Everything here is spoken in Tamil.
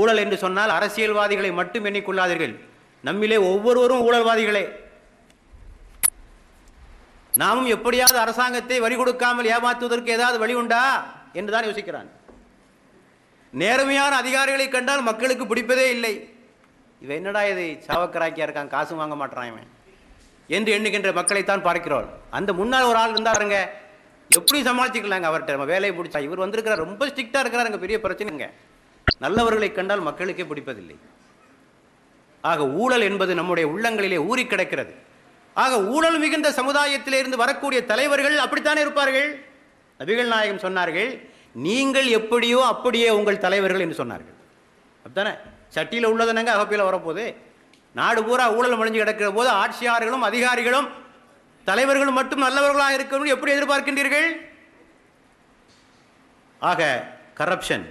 ஊழல் என்று சொன்னால் அரசியல்வாதிகளை மட்டும் எண்ணிக்கொள்ளாதீர்கள். நம்மிலே ஒவ்வொருவரும் ஊழல்வாதிகளே. நாமும் எப்படியாவது அரசாங்கத்தை வரி கொடுக்காமல் ஏமாற்றுவதற்கு ஏதாவது வழி உண்டா? என்றுதான் யோசிக்கிறான். நேர்மையான அதிகாரிகளை கண்டால் மக்களுக்கு பிடிப்பதே இல்லை. இவன் என்னடா இது சாவக்கராக்கியா இருக்கான் காசு வாங்க மாட்டான் இவன்? என்று எண்ணுகின்ற மக்களைத்தான் பார்க்கிறோம். அந்த முன்னால் ஒரு ஆள் இருந்தாருங்க எப்படி சமாளிச்சுக்கலாங்க அவர்கிட்ட? நம்ம வேலையை பிடிச்சா இவர் வந்திருக்கிறார் ரொம்ப ஸ்ட்ரிக்டாக இருக்கிறாருங்க பெரிய பிரச்சனைங்க. நல்லவர்களை கண்டால் மக்களுக்கே பிடிப்பதில்லை. ஆக ஊழல் என்பது நம்முடைய உள்ளங்களிலே ஊறி கிடக்கிறது. ஆக ஊழல் மிகுந்த சமுதாயத்திலிருந்து வரக்கூடிய தலைவர்கள் அப்படித்தானே இருப்பார்கள்? நபிகள் நாயகம் சொன்னார்கள் நீங்கள் எப்படியோ அப்படியே உங்கள் தலைவர்கள் என்று சொன்னார்கள். அப்படித்தானே? சட்டியில் உள்ளதுனங்க அகப்பையில் வரப்போகுது? நாடு பூரா ஊழல் மழிஞ்சு கிடக்கிற போது ஆட்சியாளர்களும் அதிகாரிகளும் தலைவர்களும் மட்டும் நல்லவர்களாக இருக்கணும் எப்படி எதிர்பார்க்கின்றீர்கள்? ஆக கரப்ஷன்